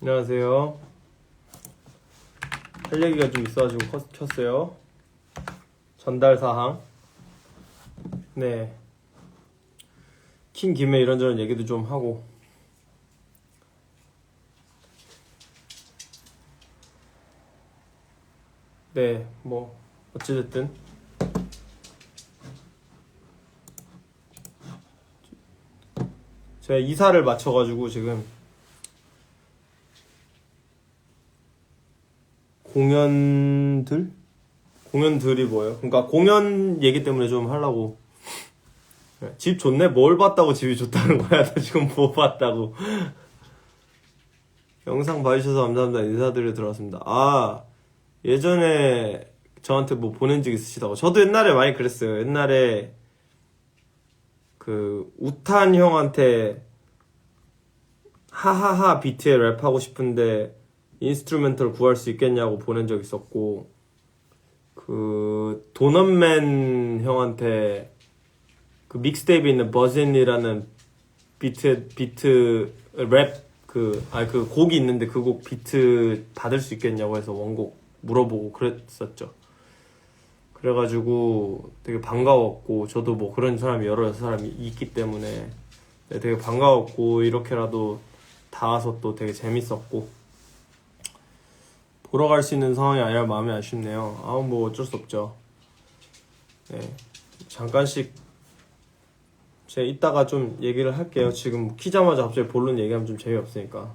안녕하세요. 할 얘기가 좀 있어가지고 컸- 켰어요. 전달 사항. 네. 킨 김에 이런저런 얘기도 좀 하고. 네, 뭐, 어찌됐든. 제가 이사를 마쳐가지고 지금 공연들? 공연들이 뭐예요? 그러니까 공연 얘기 때문에 좀 하려고. 네, 집 좋네? 뭘 봤다고 집이 좋다는 거야? 나 지금 뭐 봤다고. 영상 봐주셔서 감사합니다. 인사드려 들어왔습니다. 아, 예전에 저한테 뭐 보낸 적 있으시다고. 저도 옛날에 많이 그랬어요. 옛날에 그 우탄 형한테 하하하 비트에 랩하고 싶은데 인스트루멘털 구할 수 있겠냐고 보낸 적 있었고 그 도넛맨 형한테 그 믹스테이프에 있는 버진이라는 비트 비트 랩 그 아니 그 곡이 있는데 그 곡 비트 받을 수 있겠냐고 해서 원곡 물어보고 그랬었죠. 그래가지고 되게 반가웠고 저도 뭐 그런 사람이 여러 사람이 있기 때문에 네, 되게 반가웠고 이렇게라도 닿아서 또 되게 재밌었고 보러 갈 수 있는 상황이 아니라 마음이 아쉽네요. 아우 뭐 어쩔 수 없죠. 네 잠깐씩 제가 이따가 좀 얘기를 할게요. 지금 키자마자 갑자기 본론 얘기하면 좀 재미없으니까.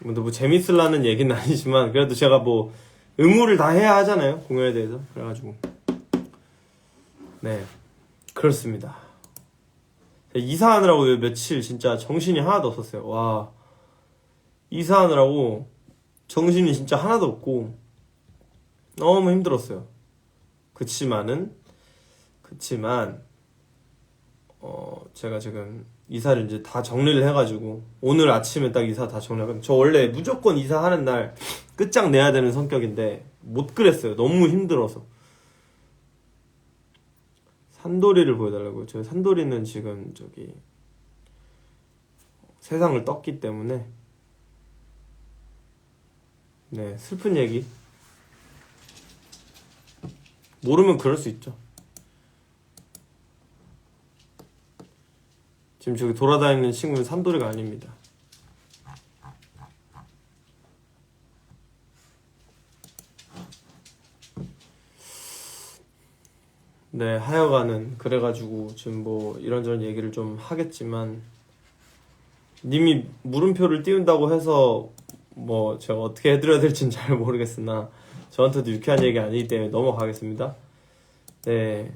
근데 뭐 재밌으려는 얘기는 아니지만 그래도 제가 뭐 의무를 다 해야 하잖아요 공연에 대해서 그래가지고 네 그렇습니다 이사하느라고 며칠 진짜 정신이 하나도 없었어요 와 이사하느라고 정신이 진짜 하나도 없고 너무 힘들었어요 그치만은 그치만 어 제가 지금 이사를 이제 다 정리를 해가지고 오늘 아침에 딱 이사 다 정리하거든요 저 원래 무조건 이사하는 날 끝장 내야 되는 성격인데 못 그랬어요. 너무 힘들어서. 산돌이를 보여달라고요. 저 산돌이는 지금 저기 세상을 떴기 때문에 네 슬픈 얘기 모르면 그럴 수 있죠. 지금 저기 돌아다니는 친구는 산돌이가 아닙니다. 네, 하여간은 그래가지고 지금 뭐 이런저런 얘기를 좀 하겠지만 님이 물음표를 띄운다고 해서 뭐 제가 어떻게 해드려야 될지는 잘 모르겠으나 저한테도 유쾌한 얘기 아니기 때문에 넘어가겠습니다. 네.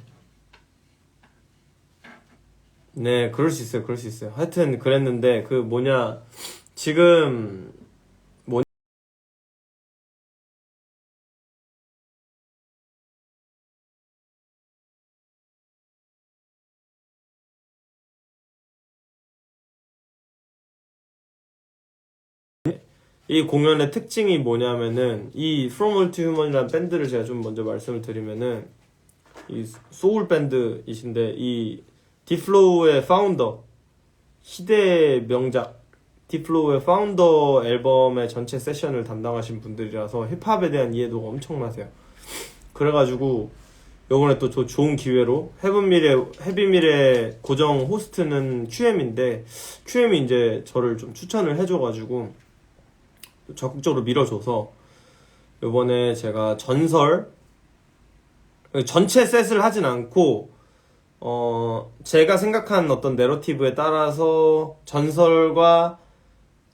네, 그럴 수 있어요. 그럴 수 있어요. 하여튼 그랬는데 그 뭐냐 지금 이 공연의 특징이 뭐냐면은 이 From All to Human이라는 밴드를 제가 좀 먼저 말씀을 드리면은 이 소울 밴드이신데 이 디플로우의 파운더 희대의 명작 디플로우의 파운더 앨범의 전체 세션을 담당하신 분들이라서 힙합에 대한 이해도가 엄청나세요. 그래가지고 요번에 또 저 좋은 기회로 헤븐밀의 헤비밀의 고정 호스트는 QM인데 QM이 이제 저를 좀 추천을 해줘가지고 적극적으로 밀어줘서 요번에 제가 전설 전체 셋을 하진 않고 어 제가 생각한 어떤 내러티브에 따라서 전설과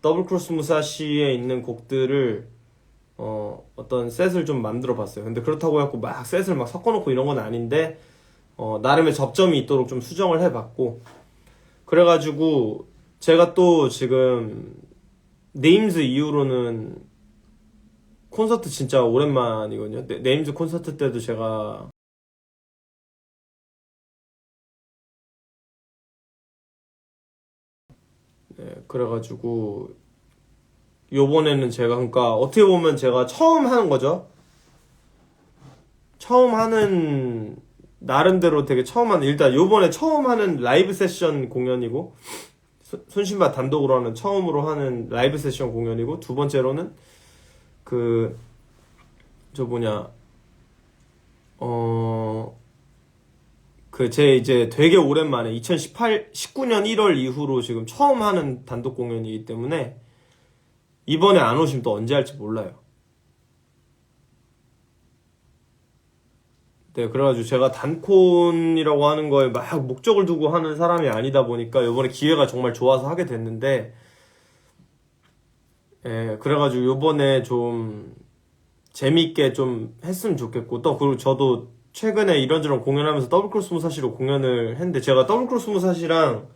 더블 크로스 무사시에 있는 곡들을 어 어떤 셋을 좀 만들어 봤어요. 근데 그렇다고 해갖고 막 셋을 막 섞어놓고 이런 건 아닌데 어 나름의 접점이 있도록 좀 수정을 해봤고 그래가지고 제가 또 지금 네임즈 이후로는 콘서트 진짜 오랜만이거든요. 네, 네임즈 콘서트 때도 제가 네, 그래가지고 요번에는 제가 그러니까 어떻게 보면 제가 처음 하는 거죠. 처음 하는 나름대로 되게 처음 하는 일단 요번에 처음 하는 라이브 세션 공연이고 손- 손신바 단독으로 하는 처음으로 하는 라이브 세션 공연이고 두 번째로는 그 저 뭐냐 어 그 제 이제 되게 오랜만에 2018 19년 1월 이후로 지금 처음 하는 단독 공연이기 때문에 이번에 안 오시면 또 언제 할지 몰라요. 네, 그래가지고 제가 단콘이라고 하는 거에 막 목적을 두고 하는 사람이 아니다 보니까 이번에 기회가 정말 좋아서 하게 됐는데, 예, 그래가지고 이번에 좀 재밌게 좀 했으면 좋겠고, 또 그리고 저도 최근에 이런저런 공연하면서 더블크로스 무사시로 공연을 했는데, 제가 더블크로스 무사시랑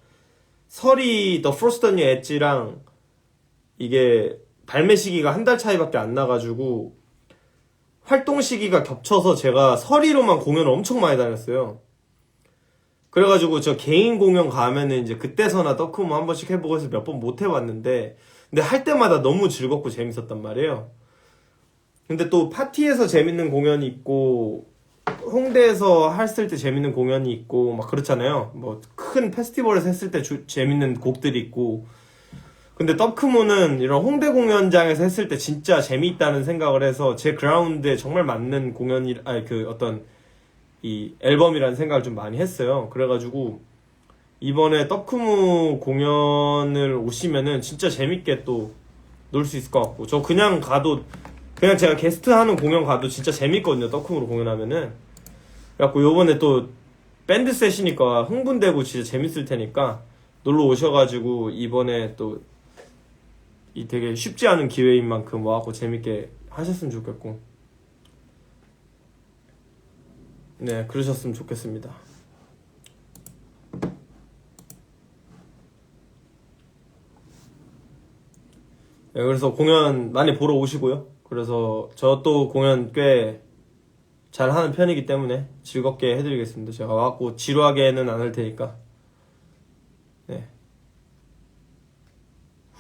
설이 더 프로스트 언니 엣지랑 이게 발매 시기가 한 달 차이밖에 안 나가지고 활동 시기가 겹쳐서 제가 설이로만 공연을 엄청 많이 다녔어요. 그래가지고 저 개인 공연 가면은 이제 그때서나 떡크모 한 번씩 해보고 해서 몇 번 못 해봤는데 근데 할 때마다 너무 즐겁고 재밌었단 말이에요. 근데 또 파티에서 재밌는 공연이 있고 홍대에서 했을 때 재밌는 공연이 있고 막 그렇잖아요. 뭐 큰 페스티벌에서 했을 때 주- 재밌는 곡들이 있고 근데 떡크무는 이런 홍대 공연장에서 했을 때 진짜 재미있다는 생각을 해서 제 그라운드에 정말 맞는 공연이 아니 그 어떤 이 앨범이라는 생각을 좀 많이 했어요. 그래가지고 이번에 떡크무 공연을 오시면은 진짜 재밌게 또 놀 수 있을 것 같고 저 그냥 가도 그냥 제가 게스트 하는 공연 가도 진짜 재밌거든요. 떡크무로 공연하면은 그래갖고 요번에 또 밴드 셋이니까 흥분되고 진짜 재밌을 테니까 놀러 오셔가지고 이번에 또 이 되게 쉽지 않은 기회인 만큼 와갖고 재밌게 하셨으면 좋겠고. 네 그러셨으면 좋겠습니다. 네 그래서 공연 많이 보러 오시고요. 그래서 저 또 공연 꽤 잘하는 편이기 때문에 즐겁게 해드리겠습니다. 제가 와갖고 지루하게는 안 할 테니까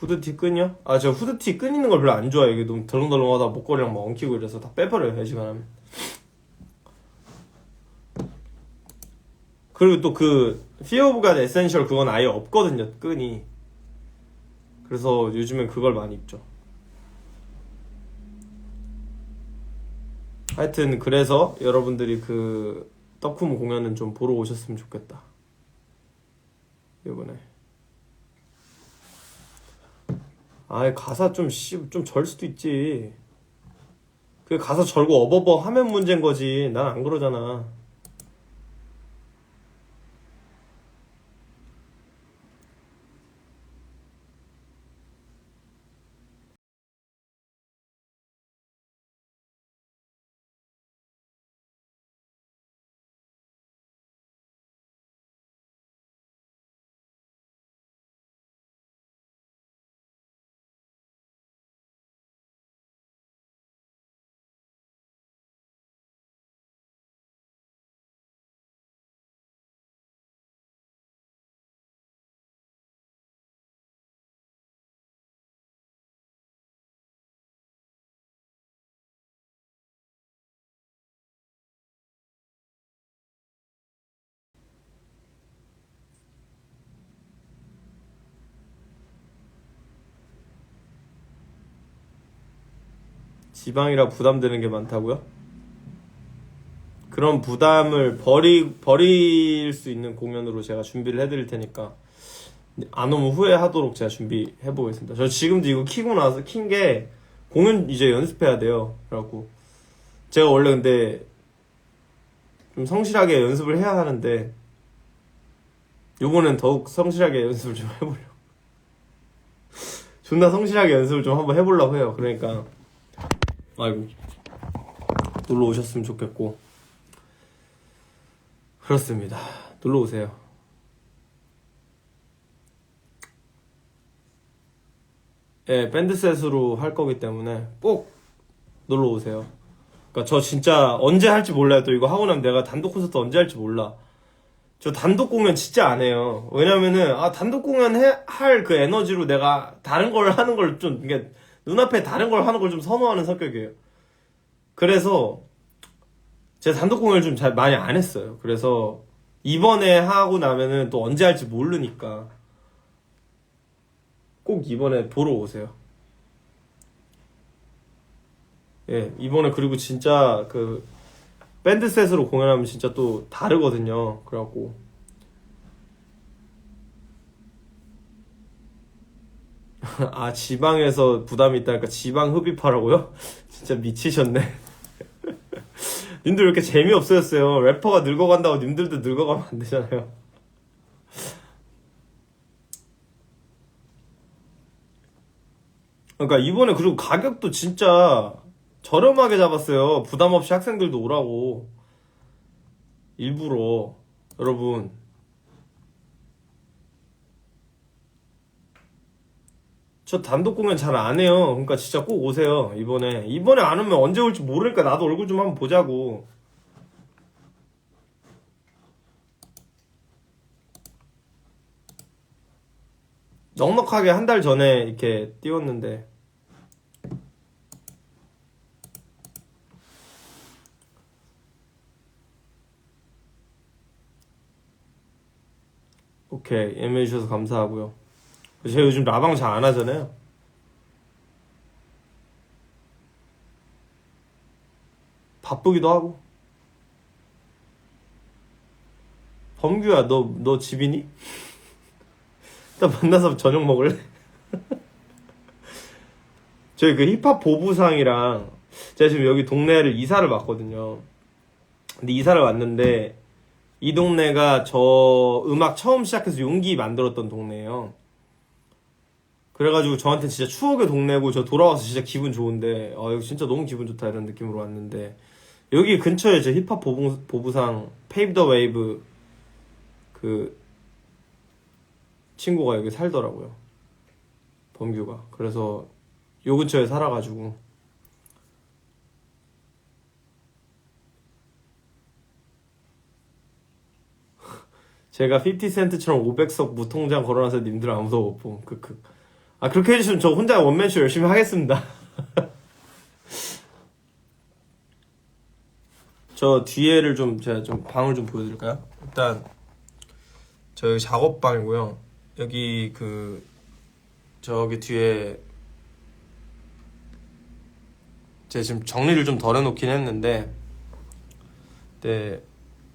후드티 끈이요? 아, 저 후드티 끈 있는 걸 별로 안 좋아해요. 이게 너무 덜렁덜렁하다 목걸이랑 막 엉키고 이래서 다 빼버려요, 해지간하면. 그리고 또 그, God Essential 그건 아예 없거든요, 끈이. 그래서 요즘엔 그걸 많이 입죠. 하여튼, 그래서 여러분들이 그, 떡품 공연은 좀 보러 오셨으면 좋겠다. 이번에. 아이 가사 좀 씨 좀 절 수도 있지. 그 가사 절고 어버버 하면 문제인 거지. 난 안 그러잖아. 지방이라 부담되는 게 많다고요? 그런 부담을 버리, 버릴 수 있는 공연으로 제가 준비를 해드릴 테니까 안 오면 후회하도록 제가 준비해 보겠습니다. 저 지금도 이거 키고 나서 킨 게 공연 이제 연습해야 돼요. 그래갖고 제가 원래 근데 좀 성실하게 연습을 해야 하는데 요번엔 더욱 성실하게 연습을 좀 해보려고 존나 성실하게 연습을 좀 한번 해보려고 해요. 그러니까 아이고 놀러 오셨으면 좋겠고 그렇습니다. 놀러 오세요. 예, 밴드 셋으로 할 거기 때문에 꼭 놀러 오세요. 그러니까 저 진짜 언제 할지 몰라요. 또 이거 하고 나면 내가 단독 콘서트 언제 할지 몰라. 저 단독 공연 진짜 안 해요. 왜냐면은 아 단독 공연 할 그 에너지로 내가 다른 걸 하는 걸 좀 이게 눈앞에 다른 걸 하는 걸 좀 선호하는 성격이에요. 그래서 제가 단독 공연을 좀 잘 많이 안 했어요. 그래서 이번에 하고 나면은 또 언제 할지 모르니까 꼭 이번에 보러 오세요. 예, 이번에 그리고 진짜 그 밴드 셋으로 공연하면 진짜 또 다르거든요. 그래갖고 아 지방에서 부담이 있다니까 지방 흡입하라고요? 진짜 미치셨네. 님들 왜 이렇게 재미없어졌어요? 래퍼가 늙어간다고 님들도 늙어가면 안 되잖아요. 그러니까 이번에 그리고 가격도 진짜 저렴하게 잡았어요. 부담 없이 학생들도 오라고. 일부러. 여러분. 저 단독 공연 잘 안 해요. 그러니까 진짜 꼭 오세요. 이번에. 이번에 안 오면 언제 올지 모르니까 나도 얼굴 좀 한번 보자고. 넉넉하게 한 달 전에 이렇게 띄웠는데. 오케이. 예매해주셔서 감사하고요. 제가 요즘 라방 잘 안 하잖아요. 바쁘기도 하고. 범규야, 너, 너 집이니? 일단 만나서 저녁 먹을래? 저희 그 힙합 보부상이랑 제가 지금 여기 동네를 이사를 왔거든요. 근데 이사를 왔는데 이 동네가 저 음악 처음 시작해서 용기 만들었던 동네예요. 그래가지고 저한테 진짜 추억의 동네고 저 돌아와서 진짜 기분 좋은데 아 여기 진짜 너무 기분 좋다 이런 느낌으로 왔는데 여기 근처에 제 힙합 보부, 보부상 페이브 더 웨이브 그 친구가 여기 살더라고요 범규가 그래서 요 근처에 살아가지고 제가 50센트처럼 500석 무통장 걸어놔서 님들 아무도 못 봄. 크크. 아, 그렇게 해주시면 저 혼자 원맨쇼 열심히 하겠습니다. 저 뒤에를 좀, 제가 좀 방을 좀 보여드릴까요? 일단, 저 여기 작업방이고요. 여기 그, 저기 뒤에, 제가 지금 정리를 좀 덜 해놓긴 했는데, 네,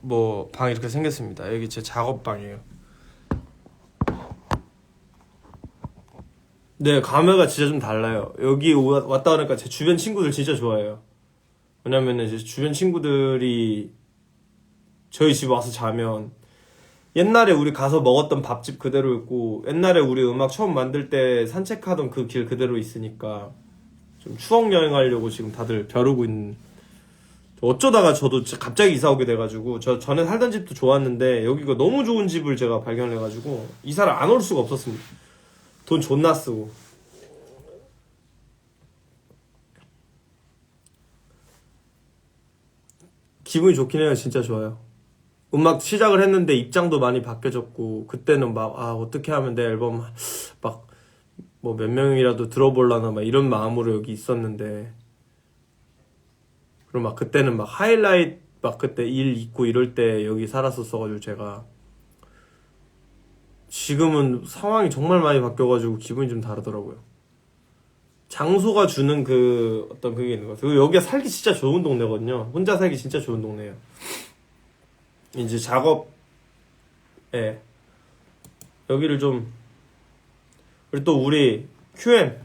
뭐, 방이 이렇게 생겼습니다. 여기 제 작업방이에요. 네, 감회가 진짜 좀 달라요. 여기 오- 왔다 가니까 제 주변 친구들 진짜 좋아해요. 왜냐면은 이제 주변 친구들이 저희 집 와서 자면 옛날에 우리 가서 먹었던 밥집 그대로 있고 옛날에 우리 음악 처음 만들 때 산책하던 그 길 그대로 있으니까 좀 추억 여행하려고 지금 다들 벼르고 있는 어쩌다가 저도 갑자기 이사 오게 돼가지고 저 전에 살던 집도 좋았는데 여기가 너무 좋은 집을 제가 발견해가지고 이사를 안 올 수가 없었습니다. 돈 존나 쓰고. 기분이 좋긴 해요. 진짜 좋아요. 음악 시작을 했는데 입장도 많이 바뀌어졌고 그때는 막 아 어떻게 하면 내 앨범 막 뭐 몇 명이라도 들어볼라나 막 이런 마음으로 여기 있었는데 그리고 막 그때는 막 하이라이트 막 그때 일 있고 이럴 때 여기 살았었어가지고 제가 지금은 상황이 정말 많이 바뀌어가지고 기분이 좀 다르더라고요. 장소가 주는 그 어떤 그게 있는 것 같아요. 여기가 살기 진짜 좋은 동네거든요. 혼자 살기 진짜 좋은 동네예요. 이제 작업, 예. 여기를 좀, 그리고 또 우리 QM,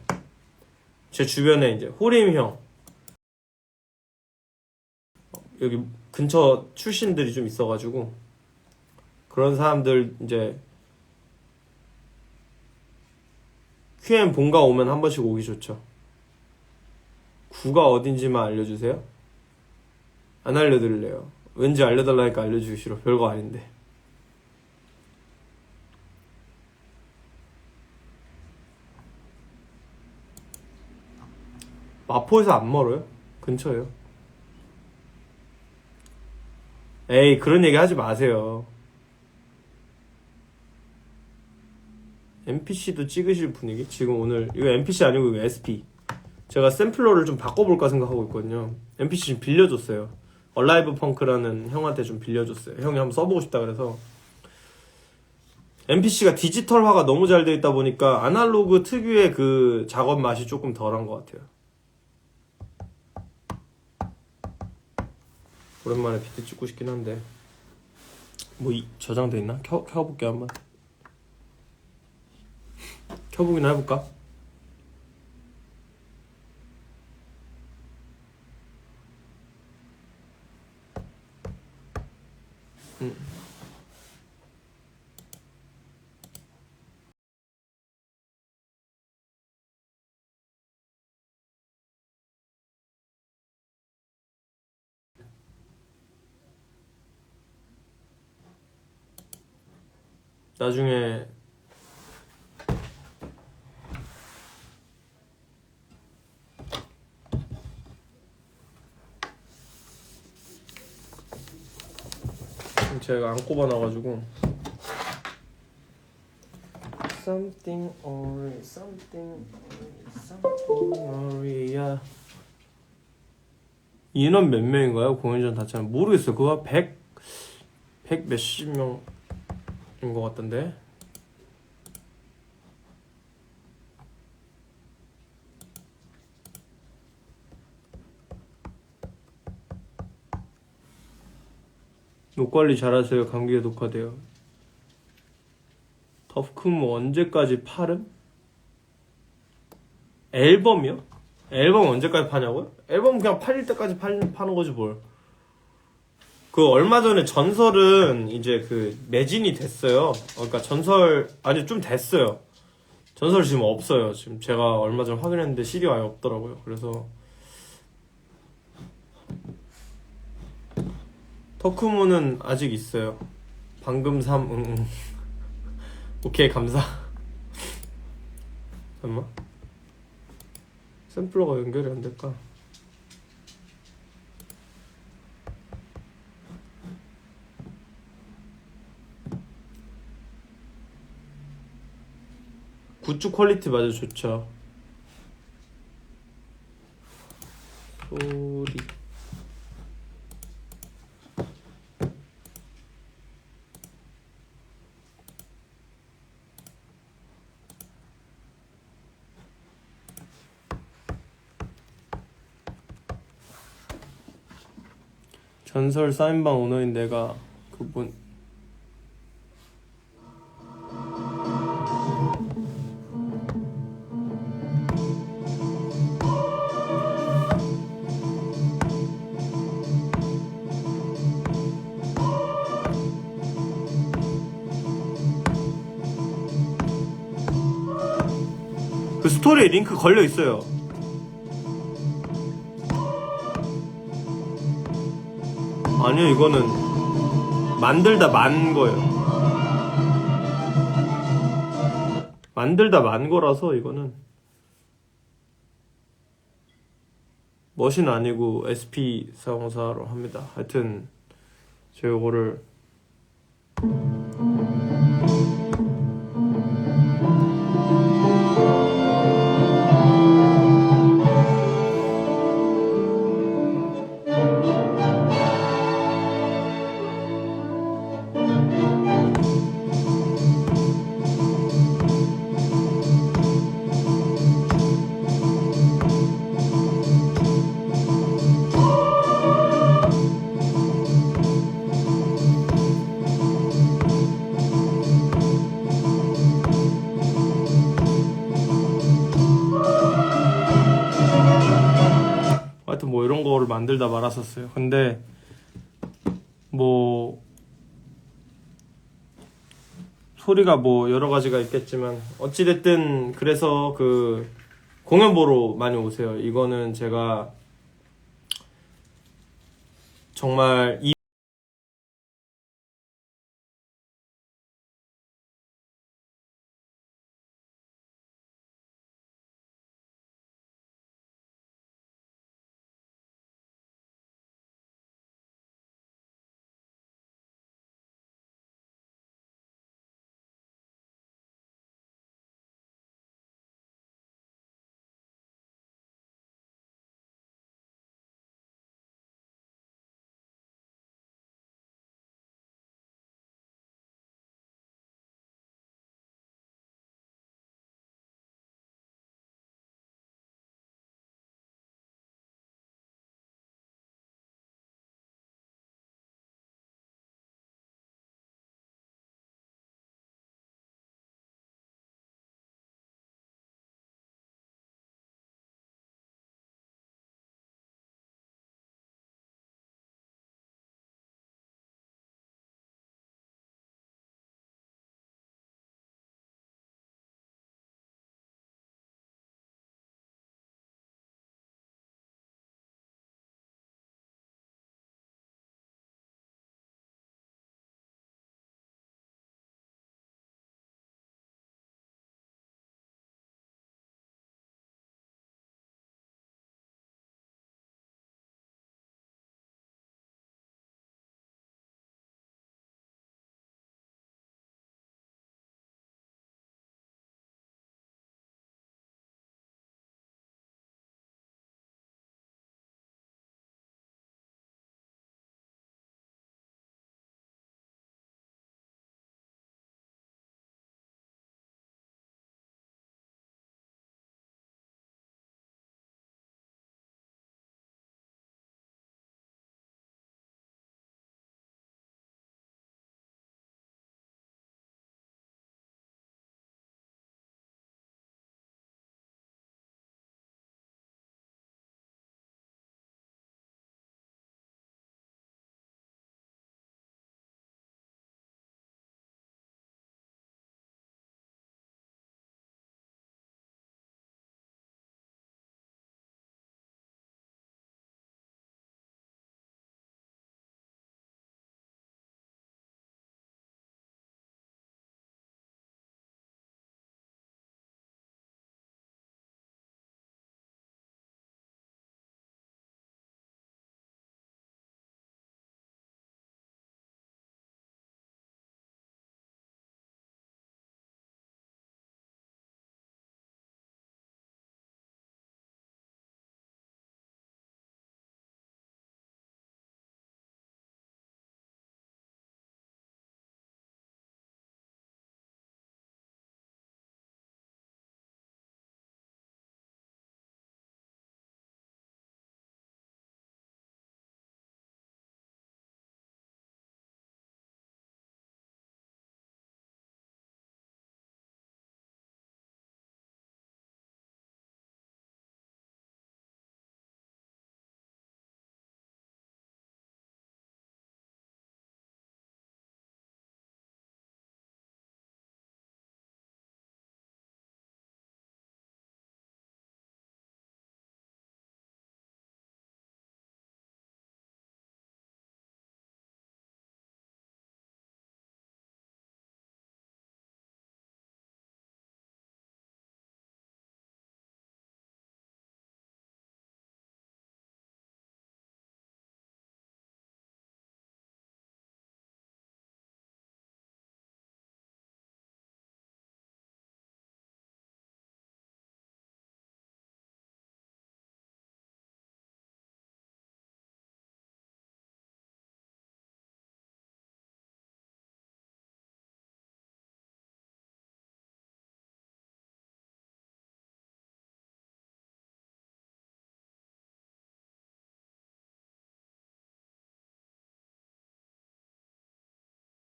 제 주변에 이제 호림 형, 여기 근처 출신들이 좀 있어가지고, 그런 사람들 이제 QM 본가 오면 한 번씩 오기 좋죠. 구가 어딘지만 알려주세요. 안 알려드릴래요. 왠지 알려달라니까 알려주기 싫어. 별거 아닌데. 마포에서 안 멀어요? 근처예요. 에이, 그런 얘기 하지 마세요. NPC도 찍으실 분위기? 지금 오늘 이거 NPC 아니고 이거 SP. 제가 샘플러를 좀 바꿔볼까 생각하고 있거든요. NPC 좀 빌려줬어요. 얼라이브 펑크라는 형한테 좀 빌려줬어요. 형이 한번 써보고 싶다 그래서 MPC가 디지털화가 너무 잘돼 있다 보니까 아날로그 특유의 그 작업 맛이 조금 덜한 것 같아요. 오랜만에 비트 찍고 싶긴 한데 뭐 이, 저장돼 있나? 켜 켜볼게 한번. 켜보기나 해볼까? 음. 나중에 제가 안 꼽아놔가지고 Something or something or something or yeah. 인원 몇 명인가요? 공연전 자체는 모르겠어요. 그거 100, 100 몇십 명인 것 같던데. 녹 관리 잘하세요. 감기에 녹화돼요. 더프크무 언제까지 팔음? 앨범이요? 앨범 언제까지 파냐고요? 앨범 그냥 팔릴 때까지 팔, 파는 거지 뭘. 그 얼마 전에 전설은 이제 그 매진이 됐어요. 어, 그러니까 전설 아니 좀 됐어요. 전설 지금 없어요. 지금 제가 얼마 전에 확인했는데 CD 아예 없더라고요. 그래서 터크무는 아직 있어요. 방금 삼 응, 응. 오케이 감사. 잠깐만. 샘플러가 연결이 안 될까? 굿즈 퀄리티 맞아 좋죠. 소리. 전설 사인방 오너인 내가 그분 그 스토리에 링크 걸려 있어요. 아니요, 이거는 만들다 만 거예요. 만들다 만 거라서 이거는 멋은 아니고 SP 사용사로 합니다. 하여튼 제가 이거를 거를 만들다 말았었어요. 근데 뭐 소리가 뭐 여러 가지가 있겠지만 어찌됐든 그래서 그 공연 보러 많이 오세요. 이거는 제가 정말 이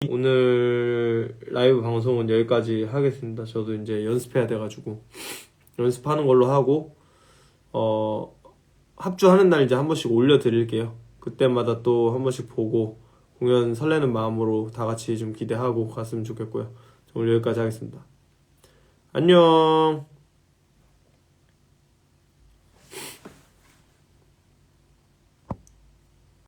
오늘 라이브 방송은 여기까지 하겠습니다. 저도 이제 연습해야 돼가지고 연습하는 걸로 하고 어 합주하는 날 이제 한 번씩 올려드릴게요. 그때마다 또 한 번씩 보고 공연 설레는 마음으로 다 같이 좀 기대하고 갔으면 좋겠고요. 오늘 여기까지 하겠습니다. 안녕.